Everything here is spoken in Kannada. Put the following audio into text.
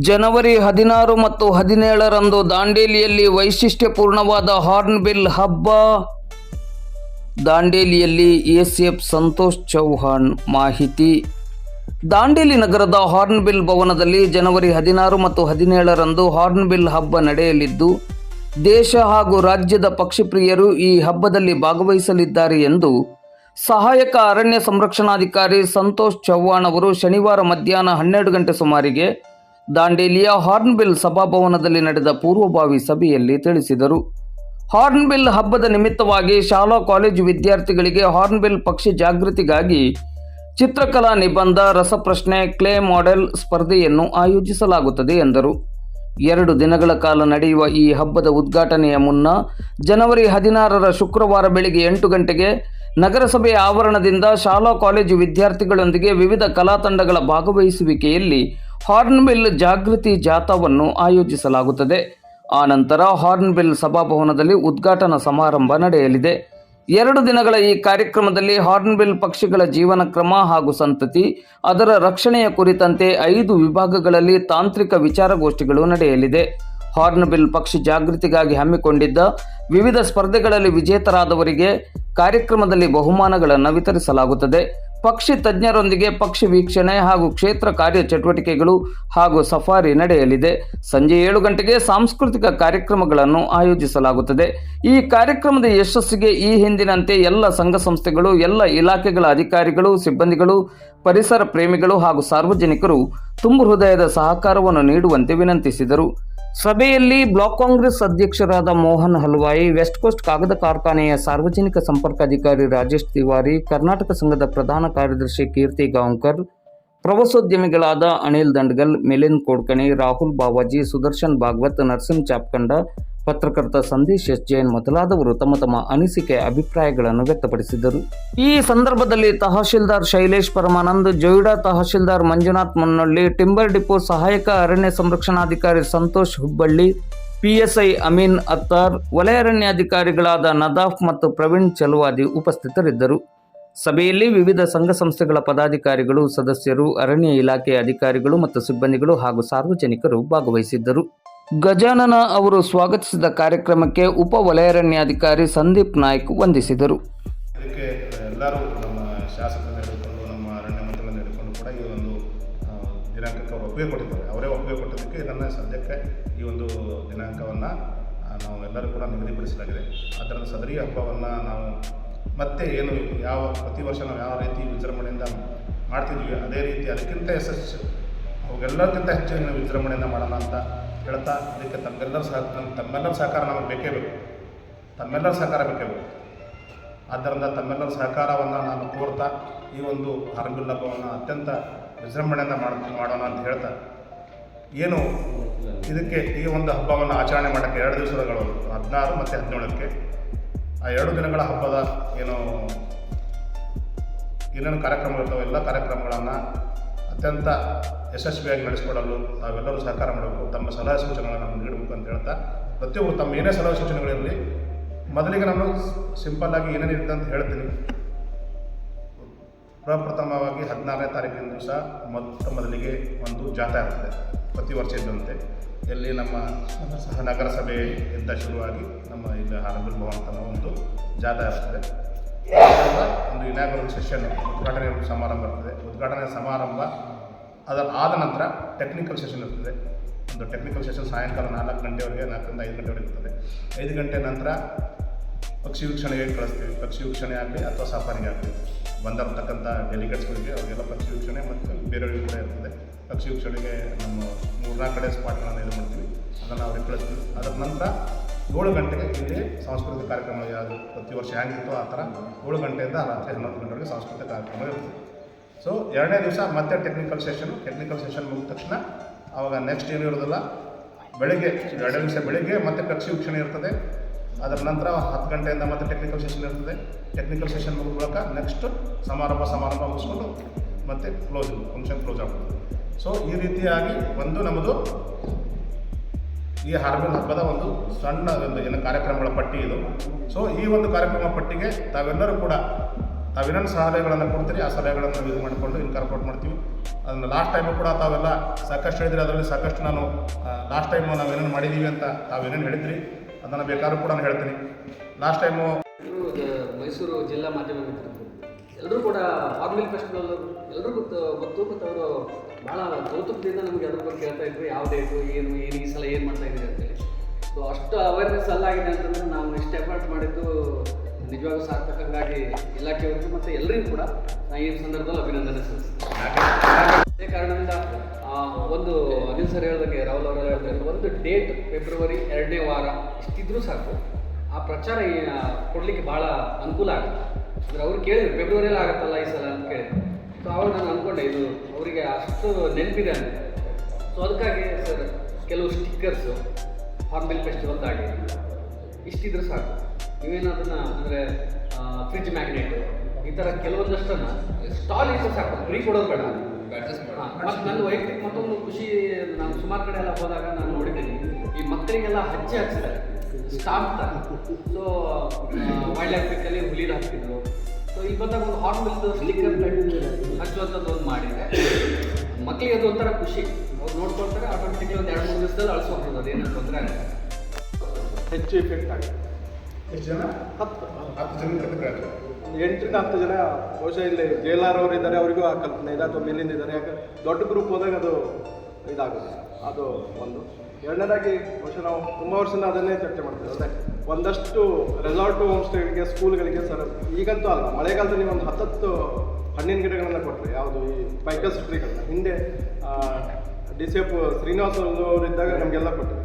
ಜನವರಿ ಹದಿನಾರು ಮತ್ತು ಹದಿನೇಳರಂದು ದಾಂಡೇಲಿಯಲ್ಲಿ ವೈಶಿಷ್ಟ್ಯಪೂರ್ಣವಾದ ಹಾರ್ನ್ಬಿಲ್ ಹಬ್ಬ. ದಾಂಡೇಲಿಯಲ್ಲಿ ಎಸಿಎಫ್ ಸಂತೋಷ್ ಚೌಹಾಣ್ ಮಾಹಿತಿ. ದಾಂಡೇಲಿ ನಗರದ ಹಾರ್ನ್ಬಿಲ್ ಭವನದಲ್ಲಿ ಜನವರಿ ಹದಿನಾರು ಮತ್ತು ಹದಿನೇಳರಂದು ಹಾರ್ನ್ಬಿಲ್ ಹಬ್ಬ ನಡೆಯಲಿದ್ದು, ದೇಶ ಹಾಗೂ ರಾಜ್ಯದ ಪಕ್ಷಿಪ್ರಿಯರು ಈ ಹಬ್ಬದಲ್ಲಿ ಭಾಗವಹಿಸಲಿದ್ದಾರೆ ಎಂದು ಸಹಾಯಕ ಅರಣ್ಯ ಸಂರಕ್ಷಣಾಧಿಕಾರಿ ಸಂತೋಷ್ ಚೌಹಾಣ್ ಅವರು ಶನಿವಾರ ಮಧ್ಯಾಹ್ನ ಹನ್ನೆರಡು ಗಂಟೆ ಸುಮಾರಿಗೆ ದಾಂಡೇಲಿಯ ಹಾರ್ನ್ಬಿಲ್ ಸಭಾಭವನದಲ್ಲಿ ನಡೆದ ಪೂರ್ವಭಾವಿ ಸಭೆಯಲ್ಲಿ ತಿಳಿಸಿದರು. ಹಾರ್ನ್ಬಿಲ್ ಹಬ್ಬದ ನಿಮಿತ್ತವಾಗಿ ಶಾಲಾ ಕಾಲೇಜು ವಿದ್ಯಾರ್ಥಿಗಳಿಗೆ ಹಾರ್ನ್ಬಿಲ್ ಪಕ್ಷಿ ಜಾಗೃತಿಗಾಗಿ ಚಿತ್ರಕಲಾ ನಿಬಂಧ, ರಸಪ್ರಶ್ನೆ, ಕ್ಲೇ ಮಾಡೆಲ್ ಸ್ಪರ್ಧೆಯನ್ನು ಆಯೋಜಿಸಲಾಗುತ್ತದೆ ಎಂದರು. ಎರಡು ದಿನಗಳ ಕಾಲ ನಡೆಯುವ ಈ ಹಬ್ಬದ ಉದ್ಘಾಟನೆಯ ಮುನ್ನ ಜನವರಿ ಹದಿನಾರರ ಶುಕ್ರವಾರ ಬೆಳಿಗ್ಗೆ ಎಂಟು ಗಂಟೆಗೆ ನಗರಸಭೆಯ ಆವರಣದಿಂದ ಶಾಲಾ ಕಾಲೇಜು ವಿದ್ಯಾರ್ಥಿಗಳೊಂದಿಗೆ ವಿವಿಧ ಕಲಾ ತಂಡಗಳ ಭಾಗವಹಿಸುವಿಕೆಯಲ್ಲಿ ಹಾರ್ನ್ಬಿಲ್ ಜಾಗೃತಿ ಜಾಥಾವನ್ನು ಆಯೋಜಿಸಲಾಗುತ್ತದೆ. ಆನಂತರ ಹಾರ್ನ್ಬಿಲ್ ಸಭಾಭವನದಲ್ಲಿ ಉದ್ಘಾಟನಾ ಸಮಾರಂಭ ನಡೆಯಲಿದೆ. ಎರಡು ದಿನಗಳ ಈ ಕಾರ್ಯಕ್ರಮದಲ್ಲಿ ಹಾರ್ನ್ಬಿಲ್ ಪಕ್ಷಿಗಳ ಜೀವನ ಕ್ರಮ ಹಾಗೂ ಸಂತತಿ, ಅದರ ರಕ್ಷಣೆಯ ಕುರಿತಂತೆ ಐದು ವಿಭಾಗಗಳಲ್ಲಿ ತಾಂತ್ರಿಕ ವಿಚಾರಗೋಷ್ಠಿಗಳು ನಡೆಯಲಿದೆ. ಹಾರ್ನ್ಬಿಲ್ ಪಕ್ಷಿ ಜಾಗೃತಿಗಾಗಿ ಹಮ್ಮಿಕೊಂಡಿದ್ದ ವಿವಿಧ ಸ್ಪರ್ಧೆಗಳಲ್ಲಿ ವಿಜೇತರಾದವರಿಗೆ ಕಾರ್ಯಕ್ರಮದಲ್ಲಿ ಬಹುಮಾನಗಳನ್ನು ವಿತರಿಸಲಾಗುತ್ತದೆ. ಪಕ್ಷಿ ತಜ್ಞರೊಂದಿಗೆ ಪಕ್ಷಿ ವೀಕ್ಷಣೆ ಹಾಗೂ ಕ್ಷೇತ್ರ ಕಾರ್ಯ ಚಟುವಟಿಕೆಗಳು ಹಾಗೂ ಸಫಾರಿ ನಡೆಯಲಿದೆ. ಸಂಜೆ ಏಳು ಗಂಟೆಗೆ ಸಾಂಸ್ಕೃತಿಕ ಕಾರ್ಯಕ್ರಮಗಳನ್ನು ಆಯೋಜಿಸಲಾಗುತ್ತದೆ. ಈ ಕಾರ್ಯಕ್ರಮದ ಯಶಸ್ಸಿಗೆ ಈ ಹಿಂದಿನಂತೆ ಎಲ್ಲ ಸಂಘ ಸಂಸ್ಥೆಗಳು, ಎಲ್ಲ ಇಲಾಖೆಗಳ ಅಧಿಕಾರಿಗಳು, ಸಿಬ್ಬಂದಿಗಳು ಪರಿಸರ ಪ್ರೇಮಿಗಳು ಹಾಗೂ ಸಾರ್ವಜನಿಕರು ತುಂಬು ಹೃದಯದ ಸಹಕಾರವನ್ನು ನೀಡುವಂತೆ ವಿನಂತಿಸಿದರು. ಸಭೆಯಲ್ಲಿ ಬ್ಲಾಕ್ ಕಾಂಗ್ರೆಸ್ ಅಧ್ಯಕ್ಷರಾದ ಮೋಹನ್ ಹಲ್ವಾಯಿ, ವೆಸ್ಟ್ ಕೋಸ್ಟ್ ಕಾಗದ ಕಾರ್ಖಾನೆಯ ಸಾರ್ವಜನಿಕ ಸಂಪರ್ಕ ಅಧಿಕಾರಿ ರಾಜೇಶ್ ತಿವಾರಿ, ಕರ್ನಾಟಕ ಸಂಘದ ಪ್ರಧಾನ ಕಾರ್ಯದರ್ಶಿ ಕೀರ್ತಿ ಗಾಂವ್ಕರ್, ಪ್ರವಾಸೋದ್ಯಮಿಗಳಾದ ಅನಿಲ್ ದಂಡ್ಗಲ್, ಮಿಲಿಂದ್ ಕೋಡ್ಕಣಿ, ರಾಹುಲ್ ಬಾವಾಜಿ, ಸುದರ್ಶನ್ ಭಾಗವತ್, ನರಸಿಂಹ ಚಾಪ್ಕಂಡ ಪತ್ರಕರ್ತ ಸಂದೇಶ್ ಎಸ್. ಜೈನ್ ಮೊದಲಾದವರು ತಮ್ಮ ತಮ್ಮ ಅನಿಸಿಕೆ, ಅಭಿಪ್ರಾಯಗಳನ್ನು ವ್ಯಕ್ತಪಡಿಸಿದರು ಈ ಸಂದರ್ಭದಲ್ಲಿ ತಹಶೀಲ್ದಾರ್ ಶೈಲೇಶ್ ಪರಮಾನಂದ್, ಜೋಯಿಡಾ ತಹಶೀಲ್ದಾರ್ ಮಂಜುನಾಥ್ ಮುನ್ನಳ್ಳಿ, ಟಿಂಬರ್ ಡಿಪೋ ಸಹಾಯಕ ಅರಣ್ಯ ಸಂರಕ್ಷಣಾಧಿಕಾರಿ Santosh Hubballi, P S I Amin Attar, ವಲಯ ಅರಣ್ಯಾಧಿಕಾರಿಗಳಾದ ನದಾಫ್ ಮತ್ತು ಪ್ರವೀಣ್ ಚಲುವಾದಿ ಉಪಸ್ಥಿತರಿದ್ದರು. ಸಭೆಯಲ್ಲಿ ವಿವಿಧ ಸಂಘ ಸಂಸ್ಥೆಗಳ ಪದಾಧಿಕಾರಿಗಳು, ಸದಸ್ಯರು, ಅರಣ್ಯ ಇಲಾಖೆಯ ಅಧಿಕಾರಿಗಳು ಮತ್ತು ಸಿಬ್ಬಂದಿಗಳು ಹಾಗೂ ಸಾರ್ವಜನಿಕರು ಭಾಗವಹಿಸಿದ್ದರು. ಗಜಾನನ ಅವರು ಸ್ವಾಗತಿಸಿದ ಕಾರ್ಯಕ್ರಮಕ್ಕೆ ಉಪ ವಲಯಾರಣ್ಯಾಧಿಕಾರಿ ಸಂದೀಪ್ ನಾಯ್ಕ್ ವಂದಿಸಿದರು. ಅದಕ್ಕೆ ಎಲ್ಲರೂ ನಮ್ಮ ಶಾಸಕರನ್ನ ಹಿಡ್ಕೊಂಡು ನಮ್ಮ ಅರಣ್ಯ ಮಂತ್ರಿಗಳನ್ನ ಹಿಡ್ಕೊಂಡು ಕೂಡ ಈ ಒಂದು ದಿನಾಂಕಕ್ಕೆ ಅವರು ಕೊಟ್ಟಿದ್ದಾರೆ. ಅವರೇ ಒಪ್ಪಿಗೆ ಕೊಟ್ಟಿದ್ದಕ್ಕೆ ನನ್ನ ಸದ್ಯಕ್ಕೆ ಈ ಒಂದು ದಿನಾಂಕವನ್ನು ನಾವು ಎಲ್ಲರೂ ಕೂಡ ನಿಗದಿಪಡಿಸಲಾಗಿದೆ. ಅದರ ಸದರಿ ಹಬ್ಬವನ್ನು ನಾವು ಮತ್ತೆ ಏನು, ಯಾವ ಪ್ರತಿ ವರ್ಷ ನಾವು ಯಾವ ರೀತಿ ವಿಜೃಂಭಣೆಯಿಂದ ಮಾಡ್ತಿದ್ವಿ ಅದೇ ರೀತಿ ಅದಕ್ಕಿಂತ ಯಶಸ್ಸು ಅವೆಲ್ಲಕ್ಕಿಂತ ಹೆಚ್ಚಿನ ವಿಜೃಂಭಣೆಯಿಂದ ಮಾಡೋಣ ಅಂತ ಹೇಳ್ತಾ ಇದಕ್ಕೆ ತಮ್ಮೆಲ್ಲರ ಸಹ ನಮ್ಮ ತಮ್ಮೆಲ್ಲರ ಸಹಕಾರ ನಮಗೆ ಬೇಕೇ ಬೇಕು. ತಮ್ಮೆಲ್ಲರ ಸಹಕಾರ ಬೇಕೇ ಬೇಕು. ಆದ್ದರಿಂದ ತಮ್ಮೆಲ್ಲರ ಸಹಕಾರವನ್ನು ನಾನು ಕೋರ್ತಾ ಈ ಒಂದು ಹಾರ್ನ್ಬಿಲ್ ಹಬ್ಬವನ್ನು ಅತ್ಯಂತ ವಿಜೃಂಭಣೆಯಿಂದ ಮಾಡ ಮಾಡೋಣ ಅಂತ ಹೇಳ್ತಾ. ಏನು ಇದಕ್ಕೆ ಈ ಒಂದು ಹಬ್ಬವನ್ನು ಆಚರಣೆ ಮಾಡೋಕ್ಕೆ ಎರಡು ದಿವಸಗಳು ಹದಿನಾರು ಮತ್ತು ಹದಿನೇಳಕ್ಕೆ. ಆ ಎರಡು ದಿನಗಳ ಹಬ್ಬದ ಏನು, ಏನೇನು ಕಾರ್ಯಕ್ರಮಗಳಿರ್ತಾವೆ ಎಲ್ಲ ಕಾರ್ಯಕ್ರಮಗಳನ್ನು ಅತ್ಯಂತ ಯಶಸ್ವಿಯಾಗಿ ನಡೆಸಿಕೊಡಲು ತಾವೆಲ್ಲರೂ ಸಹಕಾರ ಮಾಡಬೇಕು. ತಮ್ಮ ಸಲಹೆ ಸೂಚನೆಗಳನ್ನು ನಮ್ಮ ನೀಡಬೇಕು ಅಂತ ಹೇಳ್ತಾ, ಪ್ರತಿಯೊಬ್ಬರು ತಮ್ಮ ಏನೇ ಸಲಹೆ ಸೂಚನೆಗಳಿರಲಿ ಮೊದಲಿಗೆ ನಾನು ಸಿಂಪಲ್ಲಾಗಿ ಏನೇನು ಇರುತ್ತೆ ಅಂತ ಹೇಳ್ತೀನಿ. ಪ್ರಪ್ರಥಮವಾಗಿ ಹದಿನಾರನೇ ತಾರೀಕಿನ ದಿವಸ ಮೊತ್ತ ಮೊದಲಿಗೆ ಒಂದು ಜಾಥಾ ಇರ್ತದೆ ಪ್ರತಿ ವರ್ಷ ಇದ್ದಂತೆ. ಎಲ್ಲಿ ನಮ್ಮ ಸಹ ನಗರಸಭೆಯಿಂದ ಶುರುವಾಗಿ ನಮ್ಮ ಇಲ್ಲಿ ಆರಂಭ ಭವನ ಒಂದು ಜಾಥಾ ಅದರಿಂದ ಒಂದು ಇನಾಗ್ರಲ್ ಸೆಷನ್ ಉದ್ಘಾಟನೆ ಸಮಾರಂಭ ಇರ್ತದೆ. ಉದ್ಘಾಟನೆ ಸಮಾರಂಭ ಅದರ ಆದ ನಂತರ ಟೆಕ್ನಿಕಲ್ ಸೆಷನ್ ಇರ್ತದೆ. ಒಂದು ಟೆಕ್ನಿಕಲ್ ಸೆಷನ್ ಸಾಯಂಕಾಲ ನಾಲ್ಕು ಗಂಟೆವರೆಗೆ, ನಾಲ್ಕರಿಂದ ಐದು ಗಂಟೆವರೆಗೆ ಇರ್ತದೆ. ಐದು ಗಂಟೆ ನಂತರ ಪಕ್ಷಿ ವೀಕ್ಷಣೆಗೆ ಕಳಿಸ್ತೀವಿ. ಪಕ್ಷಿ ವೀಕ್ಷಣೆ ಆಗಲಿ ಅಥವಾ ಸಫಾರಿಗೆ ಆಗಲಿ. ಬಂದಿರತಕ್ಕಂಥ ಡೆಲಿಗೇಟ್ಸ್ಗಳಿಗೆ ಅವರಿಗೆಲ್ಲ ಪಕ್ಷಿ ವೀಕ್ಷಣೆ ಮತ್ತು ಬೇರೆಯವರಿಗೆ ಕೂಡ ಇರ್ತದೆ. ಪಕ್ಷಿ ವೀಕ್ಷಣೆಗೆ ನಮ್ಮ ಮೂರ್ನಾಲ್ಕು ಕಡೆ ಸ್ಪಾಟ್ಗಳನ್ನು ಇದು ಮಾಡ್ತೀವಿ. ಅದನ್ನು ಅವ್ರಿಗೆ ಕಳಿಸ್ತೀವಿ. ಅದರ ನಂತರ ಏಳು ಗಂಟೆಗೆ ಇಲ್ಲಿ ಸಾಂಸ್ಕೃತಿಕ ಕಾರ್ಯಕ್ರಮ ಯಾವುದು? ಪ್ರತಿ ವರ್ಷ ಹೇಗಿತ್ತು ಆ ಥರ ಏಳು ಗಂಟೆಯಿಂದ ರಾತ್ರಿ ಹನ್ನೊಂದು ಗಂಟೆವರೆಗೆ ಸಾಂಸ್ಕೃತಿಕ ಕಾರ್ಯಕ್ರಮ ಇರುತ್ತೆ. ಸೊ ಎರಡನೇ ದಿವಸ ಮತ್ತೆ ಟೆಕ್ನಿಕಲ್ ಸೆಷನ್ ಟೆಕ್ನಿಕಲ್ ಸೆಷನ್ ಮುಗಿದ ತಕ್ಷಣ ಆವಾಗ ನೆಕ್ಸ್ಟ್ ಏನು ಇರೋದಿಲ್ಲ ಬೆಳಿಗ್ಗೆ ಎರಡನೇ ದಿವಸ ಬೆಳಿಗ್ಗೆ ಮತ್ತೆ ಕಕ್ಷಿ ವೀಕ್ಷಣೆ ಇರ್ತದೆ. ಅದರ ನಂತರ ಹತ್ತು ಗಂಟೆಯಿಂದ ಮತ್ತೆ ಟೆಕ್ನಿಕಲ್ ಸೆಷನ್ ಇರ್ತದೆ. ಟೆಕ್ನಿಕಲ್ ಸೆಷನ್ ಮುಗಿದ ಮೂಲಕ ನೆಕ್ಸ್ಟ್ ಸಮಾರಂಭ ಸಮಾರಂಭ ಮುಗಿಸ್ಕೊಂಡು ಮತ್ತೆ ಕ್ಲೋಸ್ ಫಂಕ್ಷನ್ ಕ್ಲೋಸ್ ಆಗ್ತದೆ. ಸೊ ಈ ರೀತಿಯಾಗಿ ಒಂದು ನಮ್ಮದು ಈ ಹಾರ್ಬಿಲ್ ಹಬ್ಬದ ಒಂದು ಸಣ್ಣ ಒಂದು ಏನು ಕಾರ್ಯಕ್ರಮಗಳ ಪಟ್ಟಿ ಇದು. ಸೊ ಈ ಒಂದು ಕಾರ್ಯಕ್ರಮ ಪಟ್ಟಿಗೆ ತಾವೆಲ್ಲರೂ ಕೂಡ ತಾವೇನೇನು ಸಲಹೆಗಳನ್ನು ಕೊಡ್ತೀರಿ, ಆ ಸಲಹೆಗಳನ್ನು ಯೂಸ್ ಮಾಡಿಕೊಂಡು ಇನ್ಕಾರ್ಪೋರ್ಟ್ ಮಾಡ್ತೀವಿ. ಅದನ್ನು ಲಾಸ್ಟ್ ಟೈಮು ಕೂಡ ತಾವೆಲ್ಲ ಸಾಕಷ್ಟು ಹೇಳಿದ್ರೆ, ಅದರಲ್ಲಿ ಸಾಕಷ್ಟು ನಾನು ಲಾಸ್ಟ್ ಟೈಮು ನಾವು ಏನೇನು ಮಾಡಿದ್ದೀವಿ ಅಂತ ತಾವೇನೇನು ಹೇಳಿದ್ರಿ, ಅದನ್ನು ಬೇಕಾದ್ರೂ ಕೂಡ ನಾನು ಹೇಳ್ತೀನಿ. ಲಾಸ್ಟ್ ಟೈಮು ಮೈಸೂರು ಜಿಲ್ಲಾ ಮಾಧ್ಯಮ ಎಲ್ಲರೂ ಕೂಡ ಹಾರ್ಮಿಲ್ ಫೆಸ್ಟಿವಲ್ ಎಲ್ಲರೂ ಗೊತ್ತು ಗೊತ್ತು ಮತ್ತು ಅವರು ಭಾಳ ಕೌತುಕದಿಂದ ನಮಗೆ ಅದ್ರ ಬಗ್ಗೆ ಹೇಳ್ತಾ ಇದ್ರು, ಯಾವ ಡೇಟು ಏನು ಏನು ಈ ಸಲ ಏನು ಮಾಡ್ತಾ ಇದ್ದೀರಿ ಅಂತೇಳಿ. ಸೊ ಅಷ್ಟು ಅವೇರ್ನೆಸ್ ಅಲ್ಲಾಗಿದೆ ಅಂತಂದ್ರೆ ನಾವು ಇಷ್ಟು ಎಫರ್ಟ್ ಮಾಡಿದ್ದು ನಿಜವಾಗೂ ಸಾರ್ಥಕವಾಗಿ ಇಲಾಖೆಯವರಿಗೆ ಮತ್ತು ಎಲ್ಲರಿಗೂ ಕೂಡ ನಾನು ಈ ಸಂದರ್ಭದಲ್ಲಿ ಅಭಿನಂದನೆ ಸಲ್ಲಿಸ್ತೀನಿ. ಅದೇ ಕಾರಣದಿಂದ ಒಂದು ಅನಿಲ್ ಸರ್ ಹೇಳಿದಂಗೆ ರಾಹುಲ್ ಅವರು ಹೇಳ್ದಂಗೆ ಒಂದು ಡೇಟ್ ಫೆಬ್ರವರಿ ಎರಡನೇ ವಾರ ಇಷ್ಟಿದ್ರೂ ಸಾಕು. ಆ ಪ್ರಚಾರ ಕೊಡಲಿಕ್ಕೆ ಭಾಳ ಅನುಕೂಲ ಆಗುತ್ತೆ. ಅಂದ್ರೆ ಅವ್ರು ಕೇಳಿದ್ರು ಫೆಬ್ರವರಿಯಲ್ಲಿ ಆಗುತ್ತಲ್ಲ ಈ ಸಲ? ಅಂತ ಕೇಳಿ ಸೊ ಅವಾಗ ನಾನು ಅಂದ್ಕೊಂಡೆ ಇದು ಅವರಿಗೆ ಅಷ್ಟು ನೆನಪಿದೆ ಅಂತ. ಸೊ ಅದಕ್ಕಾಗಿ ಸರ್ ಕೆಲವು ಸ್ಟಿಕ್ಕರ್ಸು ಫೆಸ್ಟಿವಲ್ ಫೆಸ್ಟಿವಲ್ದಾಗಿ ಇಷ್ಟಿದ್ರೆ ಸಾಕು. ನೀವೇನು ಅದನ್ನು ಅಂದರೆ ಫ್ರಿಜ್ ಮ್ಯಾಗ್ನೆಟ್ ಈ ಥರ ಕೆಲವೊಂದಷ್ಟನ್ನು ಸ್ಟಾಲ್ ಇದ್ರೆ ಸಾಕು. ಫ್ರೀ ಕೊಡೋದು ಬೇಡ. ಮತ್ತು ನನ್ನ ವೈಯಕ್ತಿಕ ಮತ್ತೊಂದು ಖುಷಿ ನಾನು ಸುಮಾರು ಕಡೆ ಎಲ್ಲ ಹೋದಾಗ ನಾನು ನೋಡಿದ್ದೀನಿ. ಈ ಮಕ್ಕಳಿಗೆಲ್ಲ ಹಚ್ಚಿ ಹಾಕ್ಸಿದ್ದಾರೆ. ಥರ ಸೊ ವೈಲ್ಡ್ ಲೈಫ್ ಪಿಕ್ಕಲ್ಲಿ ಹುಲಿ ಹಾಕ್ತಿದ್ರು. ಸೊ ಇವತ್ತಾಗ ಬಂದಾಗ ಒಂದು ಹಾರ್ನ್ಬಿಲ್ದು ಸ್ಟಿಕ್ಕರ್ ಹಚ್ಚುವಂಥದ್ದು ಒಂದು ಮಾಡಿದೆ. ಮಕ್ಕಳಿಗೆ ಅದು ಒಂಥರ ಖುಷಿ. ಅವ್ರು ನೋಡ್ಕೊಳ್ತಾರೆ ಆಟೋಮೆಟಿಕ್ಲಿ ಒಂದು ಎರಡು ಮೂರು ದಿವಸದಲ್ಲಿ ಅಳಿಸೋಗ್ತದೆ ಅದೇನು ತೊಂದರೆ ಆಗುತ್ತೆ ಹೆಚ್ಚು ಇಫೆಕ್ಟ್ ಆಗುತ್ತೆ. ಎಷ್ಟು ಜನ? ಹತ್ತು. ಹತ್ತು ಜನ ಒಂದು ಎಂಟರಿಂದ ಹತ್ತು ಜನ ಬಹುಶಃ ಇಲ್ಲಿ ಜೇಲಾರ್ ಅವರು ಇದ್ದಾರೆ ಅವರಿಗೂ ಆ ಕಲ್ಪನೆ ಇದೆ. ಅಥವಾ ಮೇಲಿಂದ ಇದ್ದಾರೆ. ಯಾಕಂದ್ರೆ ದೊಡ್ಡ ಗ್ರೂಪ್ ಹೋದಾಗ ಅದು ಇದಾಗುತ್ತೆ. ಅದು ಒಂದು. ಎರಡನೇದಾಗಿ ಬಹುಶಃ ನಾವು ತುಂಬ ವರ್ಷದಿಂದ ಅದನ್ನೇ ಚರ್ಚೆ ಮಾಡ್ತೀವಿ. ಅಂದರೆ ಒಂದಷ್ಟು ರೆಸಾರ್ಟು ಹೋಮ್ ಸ್ಟೇಗಳಿಗೆ ಸ್ಕೂಲ್ಗಳಿಗೆ ಸರ್, ಈಗಂತೂ ಅಲ್ಲ. ಮಳೆಗಾಲದಲ್ಲಿ ಒಂದು ಹತ್ತತ್ತು ಹಣ್ಣಿನ ಗಿಡಗಳನ್ನು ಕೊಟ್ಟರೆ ಯಾವುದು ಈ ಬೈಕಸ್ ಟ್ರೀಗಳನ್ನ ಹಿಂದೆ ಡಿ ಸಿ ಎಫ್ ಶ್ರೀನಿವಾಸ ಅವರಿದ್ದಾಗ ನಮಗೆಲ್ಲ ಕೊಟ್ಟರು